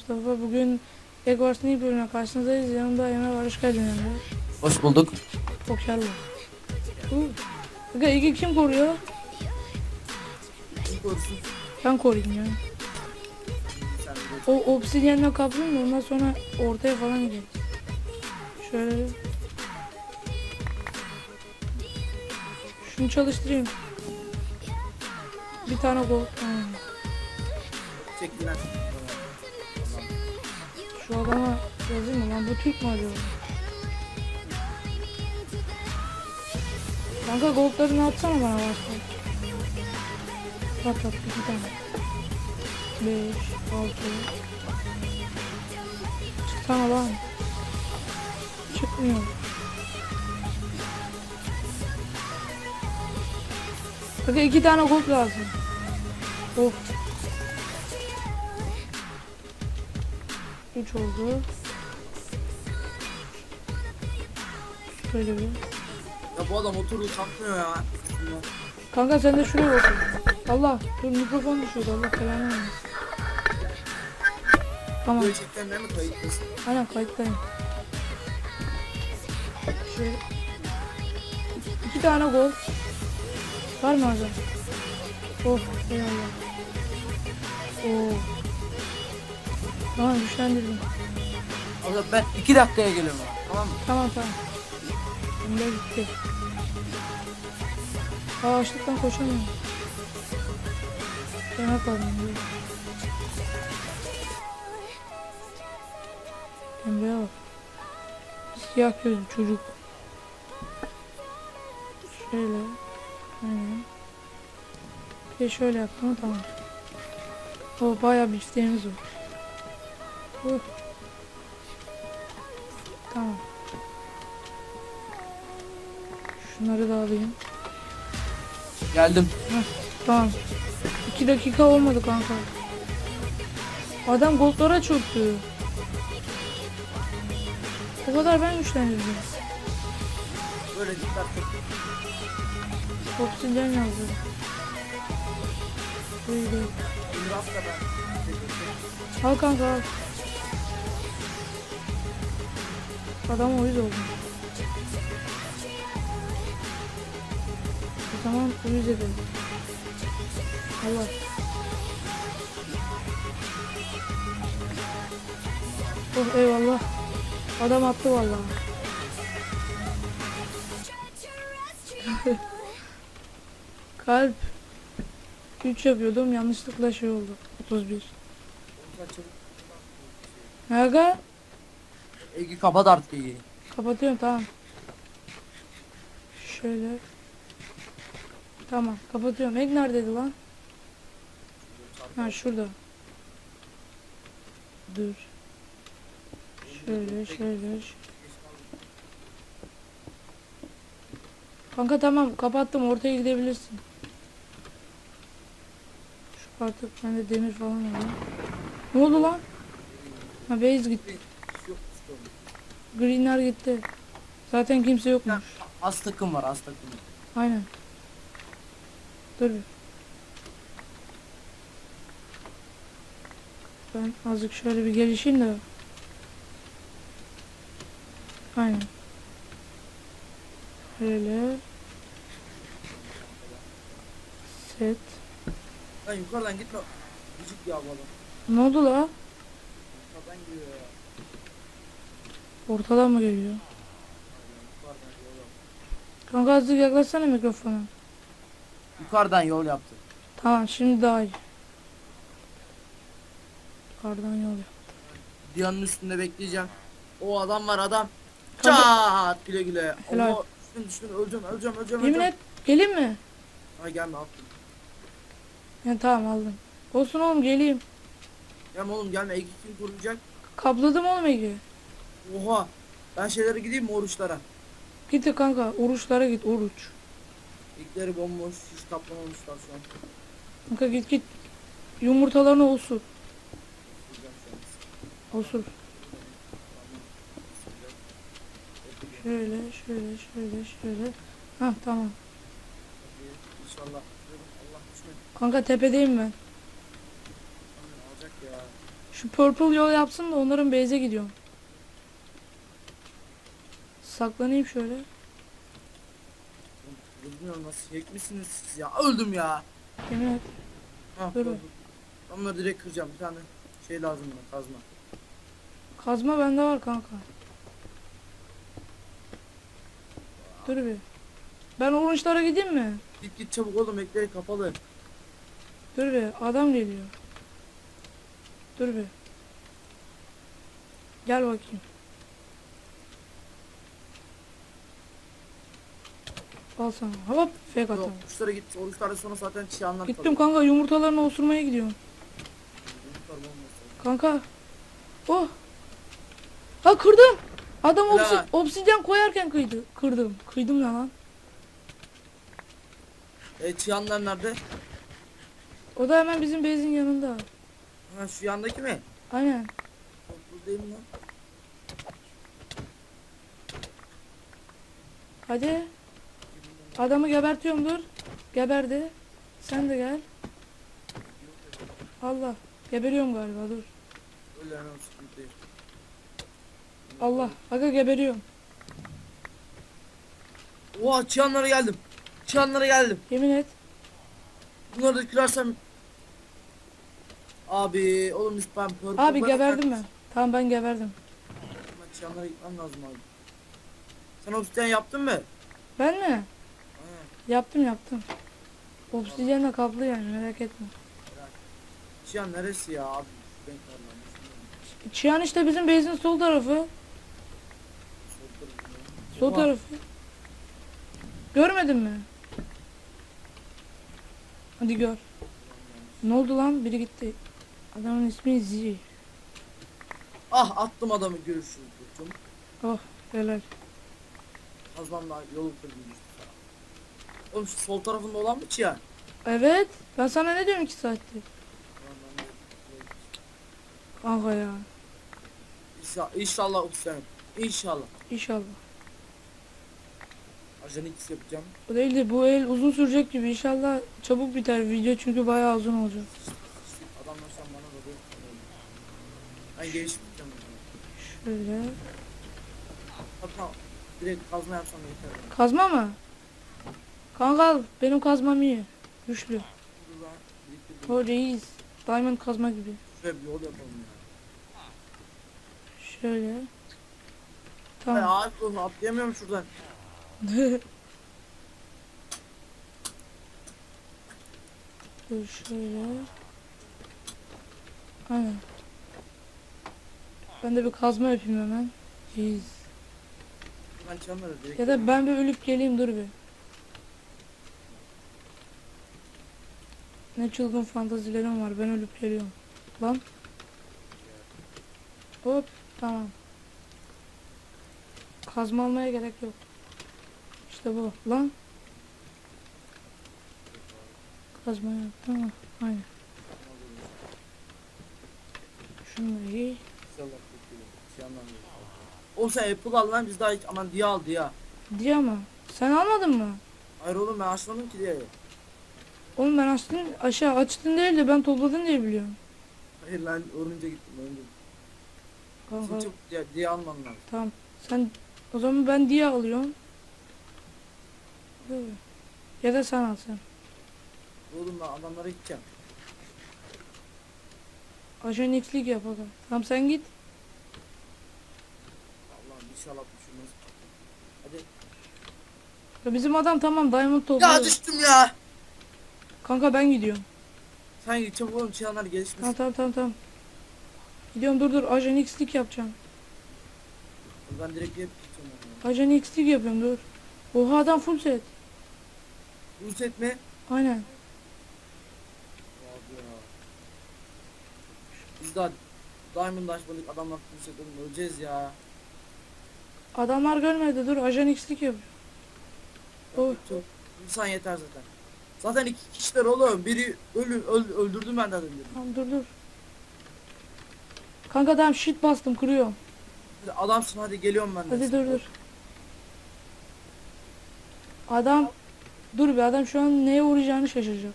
Mustafa. Bugün Egos New bölümüne karşınızdayız. Yanımda Emre var. Hoş geldin Emre. Hoş bulduk. Hoşçakalın. Aga Ege kim koruyor? Kim korusun? Ben koruyayım ya. O obsidyenle kaplayayım da ondan sonra ortaya falan gidelim. Şöyle. Şunu çalıştırayım. Bir tane gol. Çektin lan. Şu adama yazayım mı lan? Bu Türk mü acaba? Kanka goldlarını atsana bana varsa. At at iki tane. Beş, altı. Çıksana lan. Çıkmıyor. Kanka iki tane gold lazım. Of. Üç oldu. Şöyle bir. Ya bu adam oturdu kalkmıyor ya. Kanka sen de şuraya otur. Allah dur mikrofon düşüyordu Allah belanı vermesin. Tamam Gerçekten ne mi kayıtlısın? aynen kayıttayım. Şöyle. İki tane gol. Var mı orada? Of eyvallah. Oo. Tamam güçlendirdim. Abi ben iki dakikaya geliyorum. Tamam mı? Tamam tamam. Önde gitti. Aa açlıktan koşamıyorum. Yapalım diyor. Emre'ye bak. Siyah gözlü çocuk. Şöyle. Aynen. Bir şöyle yapalım tamam. O bayağı bir isteğimiz var. Uh. Tamam. Şunları da alayım. Geldim. Tamam. 2 dakika olmadı kanka. Adam goldlara çöktü. O kadar ben güçlendirdim. Böyle dikkat et. Obsidyen yazdı. Ben. Al kanka al. Adam uyuz oldu. O zaman uyuz edelim. Allah. Oh eyvallah. Adam attı vallahi. Kalp 3 yapıyordum yanlışlıkla şey oldu. 31. Aga Ege kapat artık Ege'yi. kapatıyorum tamam. Şöyle. Tamam kapatıyorum. Egg neredeydi lan? Ha şurada. Dur. Şöyle şöyle. Kanka tamam kapattım ortaya gidebilirsin. Şu artık bende demir falan alayım. Ne oldu lan? Ha base gitti. Greenler gitti. Zaten kimse yokmuş. Az takım var az takım. Aynen. Dur bir. Ben azıcık şöyle bir gelişeyim de. Aynen. Şöyle. Set. Lan yukarıdan gitme. Gıcık ya bu adam. Ne oldu la? Yukarıdan giriyor ya. Ortadan mı geliyor? Yaptı. Kanka azıcık yaklaşsana mikrofona. Yukarıdan yol yaptı. Tamam şimdi daha iyi. Yukarıdan yol yap. Diyanın üstünde bekleyeceğim. O adam var adam. Kanka- Çat güle güle. Helal. Allah düştüm düştüm öleceğim öleceğim öleceğim. Yemin öleceğim. et. Gelin mi? Ay gelme attım. Ya tamam aldım. Olsun oğlum geleyim. Gelme oğlum gelme Ege kim koruyacak? Kapladım oğlum Ege. Oha. Ben şeylere gideyim mi oruçlara? Git kanka oruçlara git oruç. İlkleri bomboş hiç kaplamamışlar şu an. Kanka git git. Yumurtalarını olsun. Olsun. Şöyle şöyle şöyle şöyle. Ha tamam. İnşallah. Allah düşmedi. Kanka tepedeyim ben. Şu purple yol yapsın da onların base'e gidiyorum. Saklanayım şöyle. Bilmiyorum nasıl hack misiniz siz ya? Öldüm ya. Yemin et. Dur. öldüm. Onları direkt kıracağım. Bir tane şey lazım bana kazma. Kazma bende var kanka. Dur bir. Ben orange'lara gideyim mi? Git git çabuk oğlum ekleri kapalı. Dur bir. Adam geliyor. Dur bir. Gel bakayım. Al sana. Hop fake Yok atalım. kuşlara git. Oruçlarda sonra zaten çiyanlar Gittim kanka yumurtalarını osurmaya gidiyorum. Kanka. Oh. Ha kırdım. Adam obsi obsidyen koyarken kıydı. Kırdım. Kıydım ne lan? E çiyanlar nerede? O da hemen bizim base'in yanında. Ha şu yandaki mi? Aynen. Yok, Bu değil mi lan? Hadi. Adamı gebertiyorum dur. Geberdi. Sen de gel. Allah. Geberiyorum galiba dur. Allah. Aga geberiyorum. Oha çiyanlara geldim. Çiyanlara geldim. Yemin et. Bunları da kırarsam Abi oğlum biz ben purple Abi geberdim ben. Tamam ben geberdim. Ben çiyanlara gitmem lazım abi. Sen obsidian yaptın mı? Ben mi? Yaptım yaptım. Obsidyenle kaplı yani merak etme. Çiyan neresi ya abi? Şunu- Çiyan işte bizim base'in sol tarafı. sol tarafı. Görmedin mi? Hadi gör. Ne oldu lan? Biri gitti. Adamın ismi Z. Ah attım adamı görüşürüz. Oh helal. Kazmamla yolu kırdım. Oğlum şu sol tarafında olan mı çiyan? Evet. Ben sana ne diyorum iki saattir? Kanka ya. İnşallah, inşallah obsidian. İnşallah. İnşallah. Ajan X yapacağım. O değil de bu el uzun sürecek gibi. İnşallah çabuk biter video çünkü bayağı uzun olacak. Adamlar sen bana da. Ben geliştireceğim. Şöyle. Hatta direkt kazma yapsam yeter. Kazma mı? Kanka al. Benim kazmam iyi. Güçlü. O reis. Diamond kazma gibi. Şöyle bir yol yapalım ya. Şöyle. Tamam. Tamam. Ay abi atlayamıyorum şuradan. Dur şöyle. Aynen. Ben de bir kazma yapayım hemen. Jeez. Ben. Ya da ben bir ölüp geleyim dur bir. Ne çılgın fantazilerim var ben ölüp geliyorum. Lan. Hop tamam. Kazma almaya gerek yok. İşte bu lan. Kazma yap tamam. Aynen. Yok. Oğlum sen Apple al lan biz daha hiç aman diye al diye. Diye ama. Sen almadın mı? Hayır oğlum ben açmadım ki diye. Oğlum ben açtın aşağı açtın değil de ben topladın diye biliyorum. Hayır lan orunca gittim. Sen Kanka çok diye, diye alman lazım. tamam. Sen o zaman ben diye alıyorum. Böyle. Ya da sen al sen. Oğlum ben adamlara gideceğim. Ajan X'lik yap aga. Tamam sen git. Allah'ım inşallah düşürmez. Hadi. Ya bizim adam tamam diamond topluyor. Ya düştüm ya. Kanka ben gidiyorum. Sen git çabuk oğlum çiyanlar gelişmesin. Tamam tamam tamam tamam. Gidiyorum dur dur ajan X'lik yapacağım. Ben direkt hep gideceğim. Ajan X'lik yapıyorum dur. Oha adam full set. Rus etme. Aynen. Abi ya. Biz daha Diamond açmadık adamlar Rus edelim öleceğiz ya. Adamlar görmedi dur ajan X'lik yapıyor. Oh. Çok. İnsan yeter zaten. Zaten iki kişiler oğlum. Biri ölü öl, öldürdüm ben de adamı. Tamam dur dur. Kanka tamam shit bastım kırıyorum. Hadi Adamsın hadi geliyorum ben de. Hadi dur dur. Adam dur bir adam şu an neye uğrayacağını şaşıracak.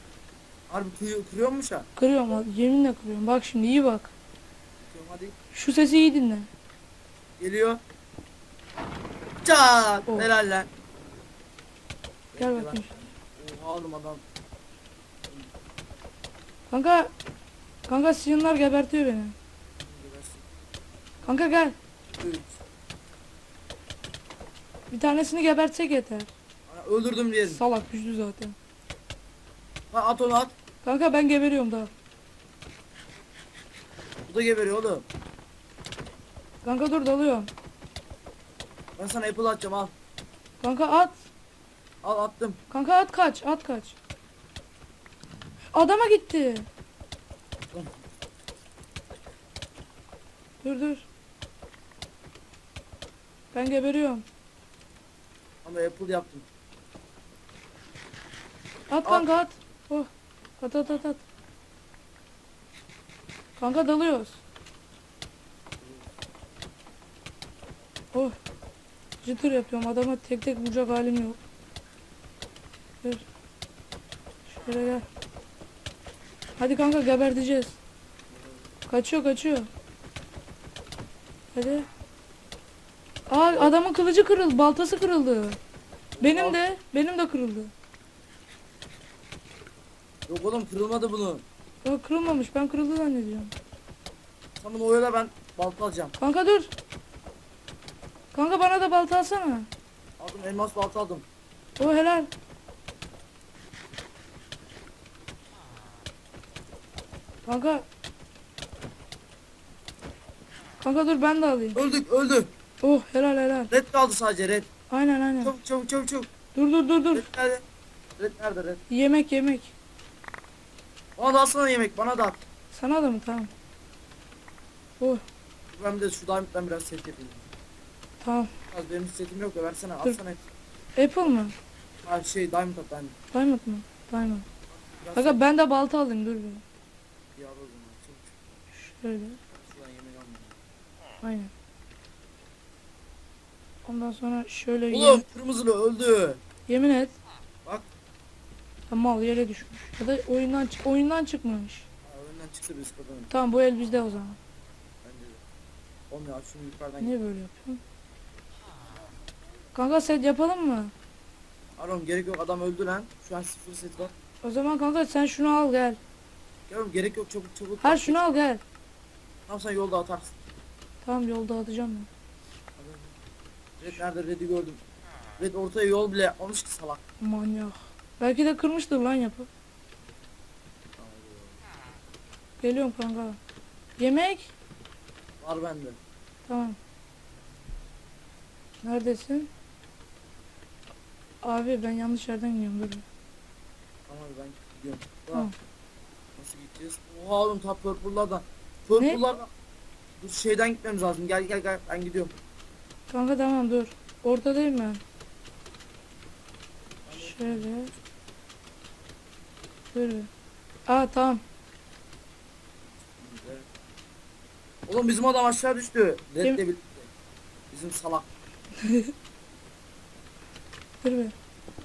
Harbi kırıyor, kırıyor mu an? Kırıyorum ha- yeminle kırıyorum. Bak şimdi iyi bak. Hadi Şu sesi iyi dinle. geliyor. Çat. Oh. Helal lan. Gel bakayım. Oğlum adam. Kanka. Kanka siyonlar gebertiyor beni. Kanka gel. Üç. Bir tanesini gebertsek yeter. Öldürdüm diyelim. Salak güçlü zaten. Ha, at onu at. Kanka ben geberiyorum daha. Bu da geberiyor oğlum. Kanka dur dalıyorum. Ben sana apple atacağım al. Kanka at. Al attım. Kanka at kaç. At kaç. Adama gitti. Dur dur. Ben geberiyorum. Ama apple yaptım. At At. kanka at. Oh. At at at at. Kanka dalıyoruz. Oh. Jitter yapıyorum. Adama tek tek vuracak halim yok. Dur. Şöyle gel. Hadi kanka geberteceğiz. Kaçıyor kaçıyor. Hadi. Aa adamın kılıcı kırıldı. Baltası kırıldı. Benim de. Benim de kırıldı. Yok oğlum kırılmadı bunu. Yok kırılmamış. Ben kırıldı zannediyorum. Bunu oyala ben balta alacağım. Kanka dur. Kanka bana da balta alsana. Aldım elmas balta aldım. O helal. Kanka. Kanka dur ben de alayım. Öldük öldü. Oh helal helal. Red kaldı sadece red. Aynen aynen. Çabuk çabuk çabuk çabuk. Dur dur dur dur. Red nerede? Red nerede red? Yemek yemek. Bana da alsana yemek bana da at. Sana da mı tamam. Oh Ben de şu diamond'dan biraz set yapayım. tamam. Az benim setim yok da versene Dur. alsana. Apple mı? Ha şey diamond at ben. Diamond mı? Diamond. Biraz Kanka ben de balta alayım dur bir. Bir o zaman. Şöyle. Şuradan yemek. Aynen. Ondan sonra şöyle Oğlum yem- kırmızılı öldü. yemin et. Bak. Ha, mal yere düşmüş. Ya da oyundan çık oyundan çıkmış. Ha, önden çıksa biz kazanırız. Tamam bu el bizde o zaman. Bence de. Oğlum ya şunu yukarıdan Niye böyle yapıyorsun? Kanka set yapalım mı? Aram gerek yok adam öldü lan. Şu an sıfır set var. O zaman kanka sen şunu al gel. Gel oğlum gerek yok çabuk çabuk. Her şunu al gel. Tamam sen yolda atarsın. Tamam yolda atacağım ben. Red nerede Red'i gördüm. Red ortaya yol bile yapmamış ki salak. Manyak. Belki de kırmıştır lan yapıp. Geliyorum kanka. Yemek? Var bende. Tamam. Neredesin? Abi ben yanlış yerden gidiyorum dur. Tamam ben gidiyorum. Tamam. Nasıl gideceğiz? Oha oğlum top purple'lardan. Purple'lardan. Dur şeyden gitmemiz lazım. Gel gel gel ben gidiyorum. Kanka tamam dur. Ortadayım ben. Şöyle. Dur. bir. Aa tamam. Oğlum bizim adam aşağı düştü. Red Kim? de birlikte. Bizim salak. Dur bir.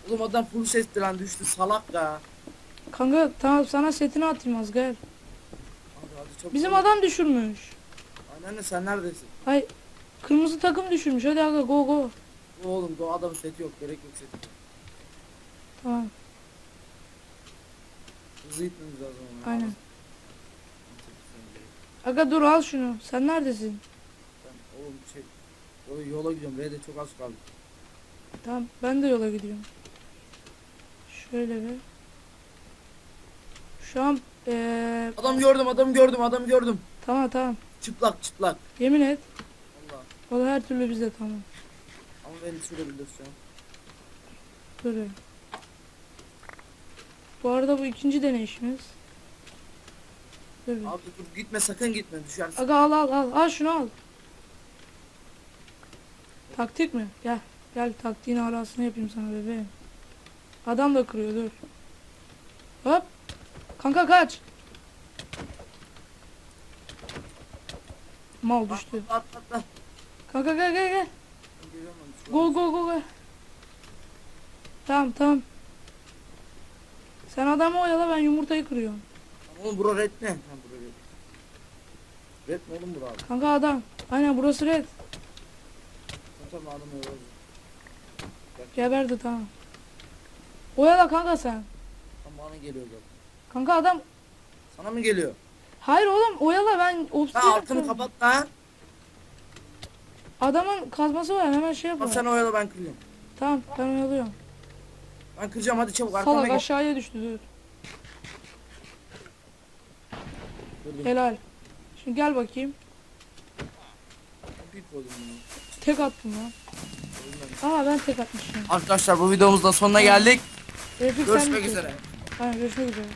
Oğlum adam full setti lan düştü salak ya. Kanka tamam sana setini atayım az gel. Çok Bizim adam düşürmüş. Aynen de sen neredesin? Hay kırmızı takım düşürmüş. Hadi aga go go. Oğlum bu adamın seti yok. Gerek yok seti. Tamam. Hızlı gitmemiz lazım ona. Aynen. Aga dur al şunu. Sen neredesin? Ben oğlum şey yola, yola gidiyorum. Red'e çok az kaldı. Tamam ben de yola gidiyorum. Şöyle bir. Şu an eee Adam gördüm, adam gördüm, adam gördüm. tamam tamam. Çıplak, çıplak. Yemin et. Allah. O da her türlü bizde tamam. Ama beni düşürebilir şu an. Dur. Bu arada bu ikinci deneyişimiz. Dur. bir. Abi dur gitme sakın gitme düşersin. Aga al al al. Al şunu al. Taktik mi? Gel. Gel taktiğin arasını yapayım sana bebeğim. Adam da kırıyor dur. Hop. Kanka kaç. Mal düştü. Atla atla atla. Kanka gel gel gel. Go go go go. Tamam tamam. Sen adamı oyala ben yumurtayı kırıyorum. Oğlum bura red ne? Ha bura red. Red mi oğlum bu abi? Kanka adam. Aynen burası red. Tamam tamam adam öyle. Geberdi tamam. Oyala kanka sen. Tam bana geliyor zaten. Kanka adam. Sana mı geliyor? Hayır oğlum oyala ben Ha altını kırıyorum. kapat lan. Adamın kazması var hemen şey Bak yapalım. sen oyala ben kırıyorum. Tamam ben oyalıyorum. Ben kıracağım hadi çabuk arkamda Salak gel. aşağıya düştü dur. Kırdım. Helal. Şimdi gel bakayım. Büyük oldum ya. Tek attım lan. Aa ben tek atmışım. Arkadaşlar bu videomuzda sonuna geldik. Refik sen Görüşmek bitir. üzere. Aynen görüşmek üzere.